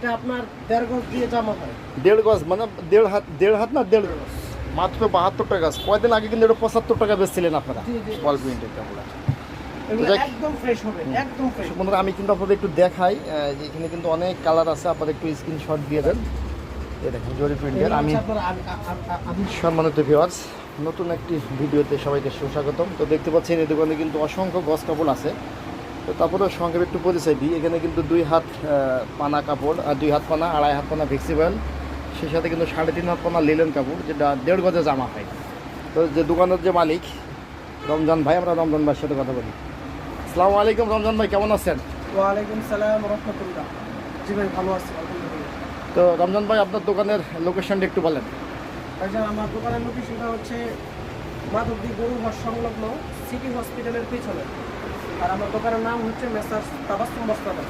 এটা আপনার দেড় গজ দিয়ে জামা হয়। দেড় গজ মানে দেড় হাত দেড় হাত না দেড় গজ? মাত্র বাহাত্তর টাকা গাছ। কয়দিন আগে কিন্তু এটা পঁচাত্তর টাকা বেচছিলেন আপনারা। বল। প্রিন্টের কাপড় এগুলো যাক- একদম ফ্রেশ হবে একদম ফ্রেশ বন্ধুরা আমি কিন্তু আপনাদের একটু দেখাই যে এখানে কিন্তু অনেক কালার আছে আপনাদের একটু স্ক্রিনশট দিয়ে দেন। এই দেখেন জরি প্রিন্টের আমি আমি সম্মানিত ভিউয়ার্স নতুন একটি ভিডিওতে সবাইকে সুস্বাগতম। তো দেখতে পাচ্ছেন এই দোকানে কিন্তু অসংখ্য গস কাপড় আছে। তো তারপরে সংক্ষেপে একটু পরিচয় দিই এখানে কিন্তু দুই হাত পানা কাপড় আর দুই হাত পানা আড়াই হাত পানা ভেক্সিবল সেই সাথে কিন্তু সাড়ে তিন হাত পানা লিলেন কাপড় যেটা দেড় গজে জামা হয়। তো যে দোকানের যে মালিক রমজান ভাই আমরা রমজান ভাইয়ের সাথে কথা বলি। আসসালামু আলাইকুম রমজান ভাই কেমন আছেন? ওয়ালাইকুম সালাম রহমতুল্লাহ। জি ভাই ভালো আছি তো রমজান ভাই আপনার দোকানের লোকেশনটা একটু বলেন। ভাইজান আমার দোকানের লোকেশনটা হচ্ছে মাধবদী গরুহাট সংলগ্ন সিটি হসপিটালের পিছনে। আর আমার দোকানের নাম হচ্ছে মেসার্স তাবাস্তুম বস্তাদার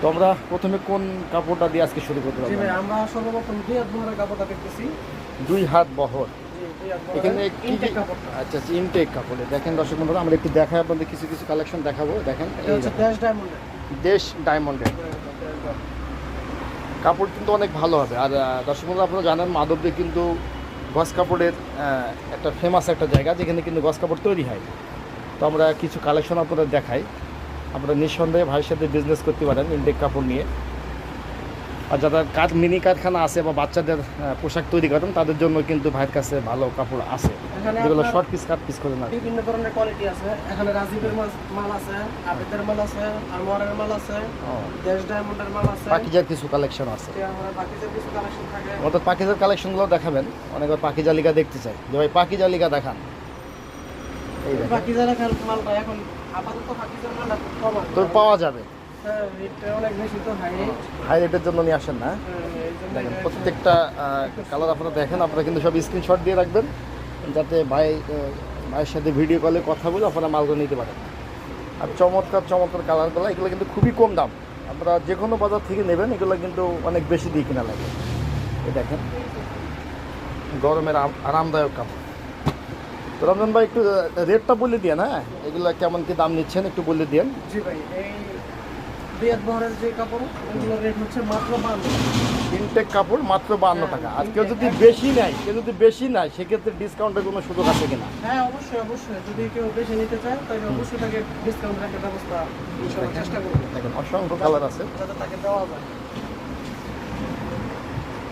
তো আমরা প্রথমে কোন কাপড়টা দিয়ে আজকে শুরু করতে পারব? আমরা সর্বপ্রথম দুই হাত বহরের কাপড়টা দেখতেছি। দুই হাত বহর। এখানে আচ্ছা আচ্ছা ইনটেক কাপড়ে। দেখেন দর্শক বন্ধুরা আমরা একটু দেখাই আপনাদের কিছু কিছু কালেকশন দেখাবো। দেখেন দেশ ডায়মন্ডের কাপড় কিন্তু অনেক ভালো হবে। আর দর্শক বন্ধুরা আপনারা জানেন মাধবদী কিন্তু গস কাপড়ের একটা ফেমাস একটা জায়গা যেখানে কিন্তু গস কাপড় তৈরি হয়। তো আমরা কিছু কালেকশন আপনাদের দেখাই। আপনারা নিঃসন্দেহে ভাইয়ের সাথে বিজনেস করতে পারেন ইনটেক কাপড় নিয়ে। আর যারা কাঠ মিনি কারখানা আছে বা বাচ্চাদের পোশাক তৈরি করেন তাদের জন্য কিন্তু ভাইয়ের কাছে ভালো কাপড় আছে। যেগুলো শর্ট পিস কাট পিস করে না বিভিন্ন ধরনের কোয়ালিটি আছে। এখানে রাজীবের মাল- আছে আবেদের মাল আছে আনোয়ারের মাল আছে দেশ ডায়মন্ডের মাল আছে। পাখিজার কিছু কালেকশন আছে। আমার কিছু কালেকশন থাকে। অর্থাৎ পাখিজার কালেকশনগুলো দেখাবেন। অনেকবার পাখি জালিকা দেখতে চাই। যে ভাই পাখি জালিকা দেখান। তো পাওয়া যাবে। হাই রেটের জন্য নিয়ে আসেন না। দেখেন, প্রত্যেকটা কালার আপনারা দেখেন, আপনারা কিন্তু সব স্ক্রিনশট দিয়ে রাখবেন, যাতে ভাই ভাইয়ের সাথে ভিডিও কলে কথা বলে আপনারা মালগুলো নিতে পারেন। আর চমৎকার চমৎকার কালারগুলো এগুলো কিন্তু খুবই কম দাম। আপনারা যে কোনো বাজার থেকে নেবেন, এগুলো কিন্তু অনেক বেশি দিয়ে কিনা লাগে। এই দেখেন, গরমের আরামদায়ক কাপড়। তো রমজান ভাই একটু রেটটা বলে দিয়ে হ্যাঁ? এগুলো কেমন কি দাম নিচ্ছেন একটু বলে জি ভাই এই বহরের যে কাপড় ওগুলোর রেট হচ্ছে মাত্র বান্ন। ইনটেক কাপড় মাত্র বান্ন টাকা। আর কেউ যদি বেশি নেয় কেউ যদি বেশি নেয় সেক্ষেত্রে ডিসকাউন্টের কোনো সুযোগ আছে কিনা? হ্যাঁ অবশ্যই অবশ্যই। যদি কেউ বেশি নিতে চায় তাহলে অবশ্যই তাকে ডিসকাউন্ট রাখার ব্যবস্থা চেষ্টা করব। দেখেন অসংখ্য কালার আছে। তাকে দেওয়া যায়।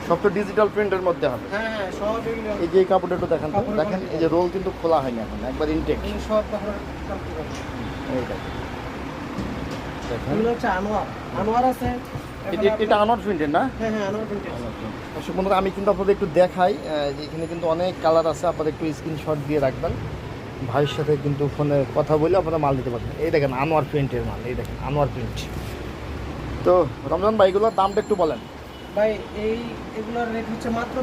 সব তো ডিজিটাল প্রিন্টের মধ্যে হবে। হ্যাঁ হ্যাঁ সব এই যে কাপড়টা একটু দেখেন দেখেন এই যে রোল কিন্তু খোলা হয়নি এখন একবার ইনটেক সব ধরনের কাপড় পাবে। এই দেখেন। দেখেন। এগুলো হচ্ছে আনোয়ার। আনোয়ার আছে এখন এটা- এটা আনট প্রিন্টের না? হ্যাঁ হ্যাঁ আনোয়ার বন্ধুরা আমি কিন্তু আপনাদের একটু দেখাই এখানে কিন্তু অনেক কালার আছে আপনারা একটু স্ক্রিনশট দিয়ে রাখবেন। ভাইয়ের সাথে কিন্তু ফোনে কথা বলে আপনারা মাল দিতে পারবেন। এই দেখেন আনোয়ার প্রিন্টের মাল এই দেখেন আনোয়ার প্রিন্ট তো রমজান ভাইগুলোর দামটা একটু বলেন। ভাই এই এগুলোর রেট হচ্ছে মাত্র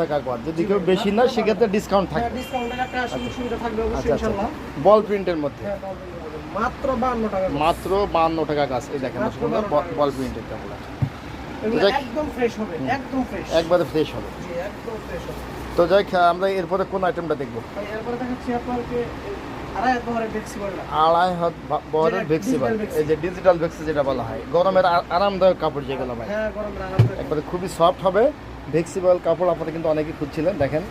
টাকা। যদি কেউ বেশি না সেক্ষেত্রে ডিসকাউন্ট থাকে ডিসকাউন্টের একটা সুযোগ সুবিধা থাকবে অবশ্যই ইনশাআল্লাহ বল প্রিন্টের মধ্যে। মাত্র বান্ন টাকা মাত্র বান্ন টাকা গাছ। এই দেখেন মাত্র দর্শক বন্ধুরা, 52 টাকা বল প্রিন্টের কাপড় একদম ফ্রেশ হবে একদম ফ্রেশ একবারে ফ্রেশ হবে। জি একদম ফ্রেশ হবে। তো যাই আমরা এরপরে কোন আইটেমটা দেখব? এরপরে দেখাচ্ছি আপনাকে আড়াই হাত বহরের ভেক্সিবল এই যে ডিজিটাল ভেক্সি যেটা বলা হয়। গরমের আরামদায়ক কাপড় যেগুলো ভাই। হ্যাঁ একবারে খুবই সফট হবে। ভেক্সিবল কাপড় আপনারা কিন্তু অনেকেই খুঁজছিলেন দেখেন।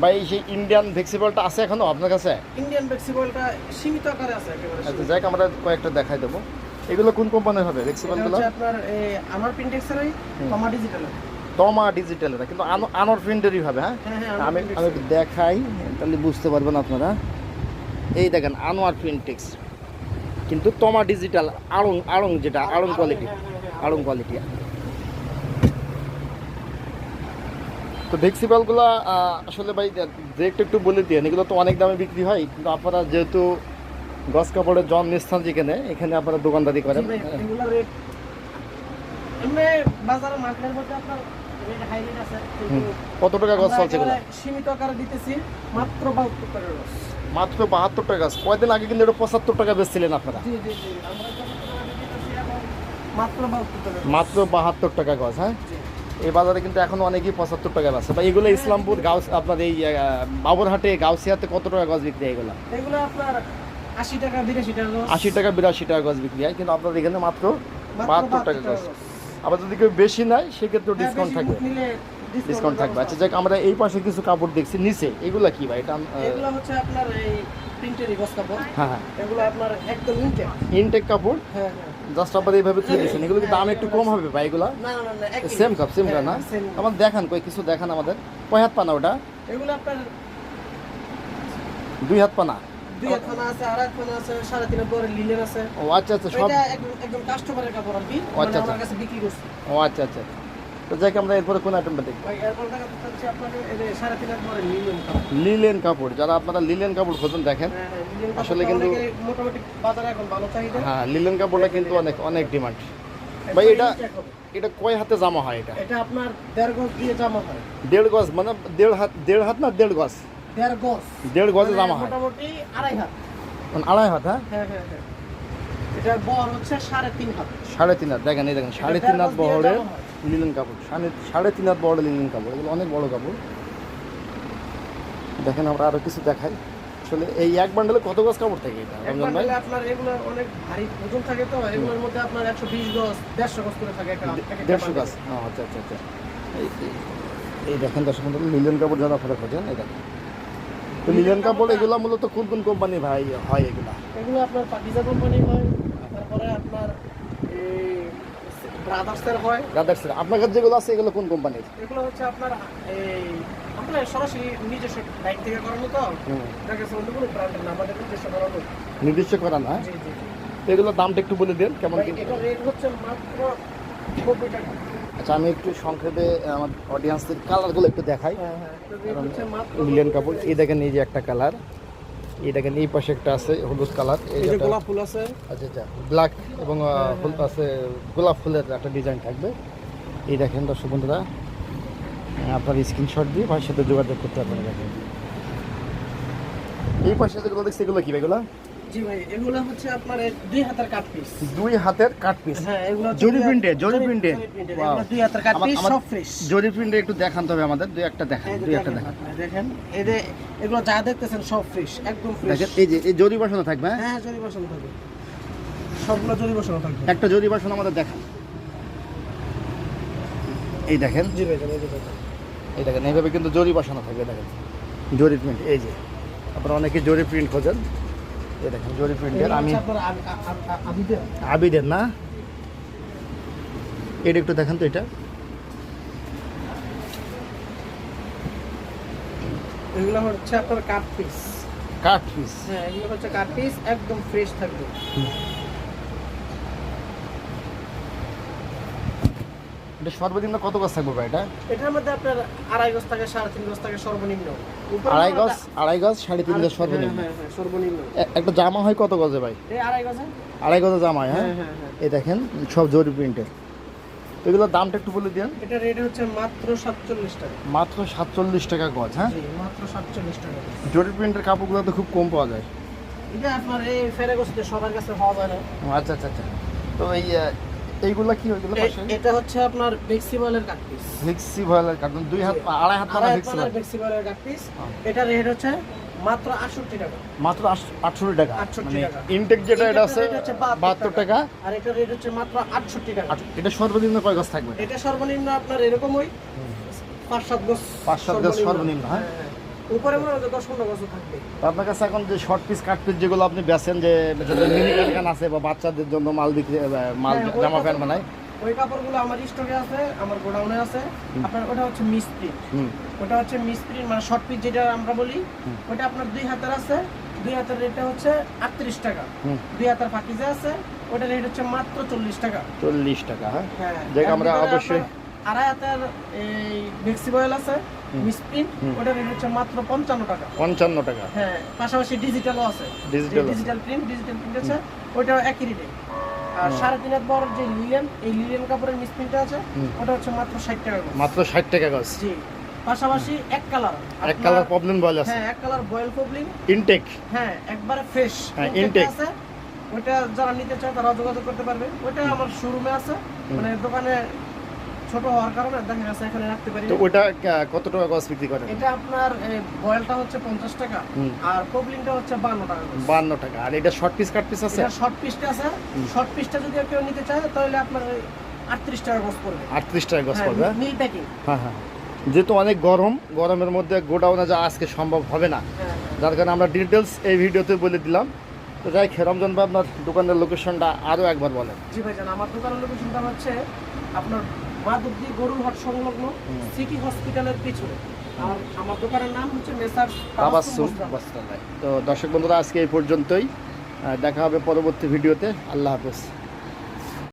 ভাই সেই ইন্ডিয়ান ভেক্সিবলটা আছে এখনও আপনার কাছে? ইন্ডিয়ান বেক্সি বলটা সীমিত আকারে আছে আচ্ছা হোক, আমরা কয়েকটা দেখাই দেবো। এগুলো কোন কোম্পানির হবে? এটা ভেক্সিবলগুলো আপনার আমার প্রিন্টেক্সেরই কমা ডিজিটাল টমা ডিজিটালের কিন্তু আনো- আনোর প্রিন্টেরই হবে হ্যাঁ? হ্যাঁ হ্যাঁ আমি আমি দেখাই তাহলে বুঝতে পারবেন আপনারা। এই দেখেন আনোয়ার প্রিন্টেক্স কিন্তু তমা ডিজিটাল আড়ং আড়ং যেটা আড়ং কোয়ালিটি আড়ং কোয়ালিটি তো ভেক্সিবলগুলো আসলে ভাই রেট একটু বলে দিয়ে এগুলো তো অনেক দামে বিক্রি হয় কিন্তু আপনারা যেহেতু গস কাপড়ের জন্মস্থান যেখানে এখানে আপনারা দোকানদারি করেন। এগুলো রেট এমনি বাজারে মার্কেটের মধ্যে আপনার কত টাকা গছ চলছে সীমিত আকারে দিতেছি মাত্র বাহাত্তর টাকা রস। মাত্র বাহাত্তর টাকা গাছ। কয়দিন আগে কিন্তু এটা পঁচাত্তর টাকা বেচছিলেন আপনারা? মাত্র বাহাত্তর টাকা গজ হ্যাঁ? এই বাজারে কিন্তু এখন অনেকেই পঁচাত্তর টাকা আছে বা এগুলো ইসলামপুর গাউস আপনার এই বাবুরহাটে গাউসিয়াতে কত টাকা গজ বিক্রি হয় এগুলো? এগুলো আপনার আশি টাকা বিরাশি টাকা। আশি টাকা বিরাশি টাকা গজ বিক্রি হয় কিন্তু আপনাদের এখানে মাত্র বাহাত্তর টাকা গজ। আবার যদি কেউ বেশি নেয় সেক্ষেত্রেও হ্যাঁ, ডিসকাউন্ট থাকবে। ডিসকাউন্ট থাকবে। আচ্ছা যাক আমরা এই পাশে কিছু কাপড় দেখছি নিচে। এগুলা কি ভাই? এটা এগুলো হচ্ছে আপনার এই প্রিন্টের রিভার্স কাপড়। হ্যাঁ হ্যাঁ। এগুলো আপনার একদম ইনটেক ইনটেক কাপড়? হ্যাঁ হ্যাঁ। জাস্ট আপনার এইভাবে থুয়ে দিচ্ছেন। এগুলো কি দাম একটু কম হবে ভাই এগুলা? না না না। সেম কাপ সেম কাপ হ্যাঁ, না? same। দেখান কই কিছু দেখান আমাদের। কয় হাত পানা ওটা? এগুলো আপনার দুই হাত পানা। দুই হাত আছে আড়াই খানা আছে সাড়ে তিন পরে লিলেন আছে। ও আচ্ছা আচ্ছা সব একদম একদম কাস্টমারের কাপড় আর কি। মানে আচ্ছা, আচ্ছা। কাছে বিক্রি করছি। ও আচ্ছা আচ্ছা। তো যাই আমরা এরপরে কোন আইটেমটা দেখব? ভাই এরপর দেখা যাচ্ছে হচ্ছে আপনাকে এই যে সাড়ে তিন হাত পরে লিলেন কাপড়। যারা আপনারা লিলেন কাপড় খোঁজেন দেখেন। হ্যাঁ হ্যাঁ আসলে কিন্তু- চাহিদা। হ্যাঁ লিলেন কাপড়টা কিন্তু অনেক অনেক ডিমান্ড ভাই এটা এটা কয় হাতে জামা হয় এটা? এটা আপনার দেড় গজ দিয়ে জামা হয়। দেড় গজ মানে দেড় হাত দেড় হাত না দেড় গজ? দেড় গজ। দেড় গজে মানে জামা হয়। মোটামুটি আড়াই হাত। মানে আড়াই হাত হ্যাঁ? হ্যাঁ হ্যাঁ হ্যাঁ। এটার বহর হচ্ছে সাড়ে তিন হাত। সাড়ে তিন হাত দেখেন এই দেখেন সাড়ে তিন হাত দেড় গজ বহরের লিলেন কাপড়। সাড়ে সাড়ে তিন হাত বহরের লিলেন কাপড় এগুলো অনেক বড় কাপড়। দেখেন আমরা আরও কিছু দেখাই। আসলে এই এক বান্ডেলে কত গজ কাপড় থাকে এটা রমজান ভাই? আপনার এগুলো অনেক ভারী ওজন থাকে তো এগুলোর মধ্যে আপনার একশো বিশ গজ দেড়শো গজ করে থাকে একটা এক একটা গাছ আচ্ছা আচ্ছা আচ্ছা। এই দেখেন দর্শক মন্ডলী লিলেন কাপড় যারা আপনারা খোঁজেন এই দেখেন। তো লিলেন কাপড় এগুলো মূলত কোন কোন কোম্পানি ভাই হয় এগুলা? এগুলো আপনার পাকিজা কোম্পানি হয় তারপরে আপনার এই ব্রাদার্সের হয়। আপনার কাছে যেগুলো আছে এগুলো কোন কোম্পানির এগুলো হচ্ছে আপনার এই সরাসরি নিজস্ব লাইট থেকে করানো তো। দেখা গেছে অন্য কোনো ব্র্যান্ডের না আমাদের নিজস্ব করানো। নির্দিষ্ট করা না? জি জি জি। এগুলোর দামটা একটু বলে দেন কেমন রেট হচ্ছে মাত্র নব্বই টাকা। আচ্ছা আমি একটু সংক্ষেপে আমার অডিয়েন্সদের কালারগুলো একটু দেখাই। হ্যাঁ হ্যাঁ লিলেন কাপড় এই দেখেন এই যে একটা কালার এই দেখেন এই পাশে একটা আছে হলুদ কালার এই যে গোলাপ ফুল আছে। আচ্ছা আচ্ছা ব্ল্যাক এবং আহ, ফুল আছে গোলাপ ফুলের একটা ডিজাইন থাকবে। এই দেখেন দর্শক বন্ধুরা আপনার স্ক্রিনশট দিয়ে ভাইয়ের সাথে যোগাযোগ করতে পারবেন। দেখেন এই পাশে যেগুলো দেখছি এগুলো কি এগুলো? জি ভাই এগুলো হচ্ছে আপনার দুই হাতের কাট পিস দুই হাতের কাট পিস হ্যাঁ এগুলো জরি দুই প্রিন্টে জরি প্রিন্টে হাতের কাট পিস সব ফ্রেশ জরি প্রিন্টে একটু দেখান তবে আমাদের দুই একটা দেখান দুই একটা দেখান এই এগুলো যা দেখতেছেন সব ফ্রেশ একদম ফ্রেশ দেখেন এই যে এই জরি বাসনা থাকবে হ্যাঁ? হ্যাঁ জরি বসানো থাকবে। সবগুলো জরি বসানো থাকবে। একটা জরি বাসন আমাদের দেখান। এই দেখেন। জি ভাই এই দেখেন। এই দেখেন এইভাবে কিন্তু জরি বসানো থাকবে দেখেন। জরি প্রিন্ট এই যে। আপনারা অনেকে জরি প্রিন্ট খোঁজেন। দেখেন জরি প্রিন্টের আমি আবিদের। না? এটা একটু দেখেন তো এটা। এগুলো হচ্ছে আপনার কাট পিস কাঠ পিস হ্যাঁ এগুলো হচ্ছে কাট পিস একদম ফ্রেশ থাকবে। এটা সর্বনিম্ন কত গাছ থাকবে ভাই এটা? এটার মধ্যে আপনার আড়াই গজ থাকে সাড়ে তিন গজ থাকে সর্বনিম্ন। আড়াই গজ আড়াই গজ সাড়ে তিন গজ সর্বনিম্ন। হ্যাঁ, হ্যাঁ, সর্বনিম্ন। একটা জামা হয় কত গজে ভাই? আড়াই গজে? আড়াই গজে জামা হ্যাঁ হ্যাঁ? এই দেখেন সব জরি প্রিন্টের তো এগুলোর দামটা একটু বলে দিন। এটা রেট হচ্ছে মাত্র সাতচল্লিশ টাকা। মাত্র সাতচল্লিশ টাকা গজ হ্যাঁ? মাত্র সাতচল্লিশ টাকা জরি প্রিন্টের কাপড়গুলো তো খুব কম পাওয়া যায়। এটা আপনার এই ফেরাগোসিতে সবার কাছে হওয়া যায় না। আচ্ছা আচ্ছা আচ্ছা। তো এই এইগুলা কি ওইগুলো পাশে এটা হচ্ছে আপনার বেক্সিবলের কাট পিস। ফ্লেক্সি ভয়েলের কার্টুন দুই হাত আড়াই হাত পানা ফ্লেক্সি বেক্সিবলের কাট পিস। হ্যাঁ। এটা রেট হচ্ছে মাত্র আটষট্টি টাকা। মাত্র আটষট্টি টাকা? 68 মানে টাকা। ইনটেক যেটা এটা আছে 72 বাহাত্তর টাকা। আর এটা রেট হচ্ছে মাত্র আটষট্টি টাকা। এটা সর্বনিম্ন কয় গজ থাকবে? এটা সর্বনিম্ন আপনার এরকমই পাঁচ সাত গজ পাঁচ সাত গজ সর্বনিম্ন, হ্যাঁ? হ্যাঁ। উপরে মনে হয় দশ পনেরো গজ থাকবে। আপনার কাছে এখন যে শর্ট পিস কাট পিস যেগুলো আপনি বেচেন যে মিনি কারখানা আছে বা বাচ্চাদের জন্য মাল বিক্রি মাল হ্যাঁ, জামা প্যান্ট বানায়। ওই কাপড়গুলো আমার স্টকে আছে আমার গোডাউনে আছে। আপনার ওটা হচ্ছে মিস প্রিন্ট হুম। ওটা হচ্ছে মিস মানে শর্ট পিস যেটা আমরা বলি ওটা আপনার দুই হাতের আছে। দুই হাতের রেটটা হচ্ছে আটত্রিশ টাকা। দুই হাতের পাকিজা আছে ওটার রেট হচ্ছে মাত্র চল্লিশ টাকা। চল্লিশ টাকা হ্যাঁ? হ্যাঁ দেখ আমরা অবশ্যই- আড়াই হাতের এই ফ্লেক্সিবল আছে মিস প্রিন্ট ওটার রেট হচ্ছে মাত্র পঞ্চান্ন টাকা। পঞ্চান্ন টাকা। হ্যাঁ পাশাপাশি ডিজিটালও আছে। আছে। ডিজিটাল প্রিন্ট ডিজিটাল প্রিন্ট আছে ওইটাও একই রেটে আর সাড়ে তিন হাত বড় যে লিলেন এই লিলেন কাপড়ের মিস প্রিন্টটা আছে ওটা হচ্ছে মাত্র ষাট টাকা মাত্র ষাট টাকা গজ। জি। পাশাপাশি এক কালার এক কালার প্রবলেম বল আছে। হ্যাঁ এক কালার বয়েল প্রবলেম ইনটেক হ্যাঁ একবারে ফ্রেশ হ্যাঁ, intake। আছে। ওইটা যারা নিতে চায় তারা যোগাযোগ করতে পারবে। ওইটা আমার শোরুমে আছে। মানে দোকানে ছোট হওয়ার কারণে দেখা গেছে এখানে রাখতে পারি তো ওটা কত টাকা গজ বিক্রি করেন? এটা আপনার বয়েলটা হচ্ছে পঞ্চাশ টাকা হুম। আর প্রবলেমটা হচ্ছে বান্ন টাকা করে। বান্ন টাকা। আর এটা শর্ট পিস কাট পিস আছে? এটা শর্ট পিসটা আছে। শর্ট পিসটা যদি কেউ নিতে চায় তাহলে আপনার আটত্রিশ টাকা গজ পড়বে। আটত্রিশ টাকা গছ পড়বে হ্যাঁ? মিল প্যাকিং হ্যাঁ হ্যাঁ। যেহেতু অনেক গরম গরমের মধ্যে গোডাউনে যাওয়া আজকে সম্ভব হবে না। হ্যাঁ যার কারণে আমরা ডিটেলস এই ভিডিওতে বলে দিলাম। তো যাই রমজান ভাই আপনার দোকানের লোকেশনটা আরও একবার বলেন। জি ভাইজান আমার দোকানের লোকেশনটা হচ্ছে আপনার মাধবদী গরুর হাট সংলগ্ন সিটি হসপিটালের পিছনে। আর আমার দোকানের নাম হচ্ছে মেসার তো দর্শক বন্ধুরা আজকে এই পর্যন্তই। দেখা হবে পরবর্তী ভিডিওতে। আল্লাহ হাফেজ।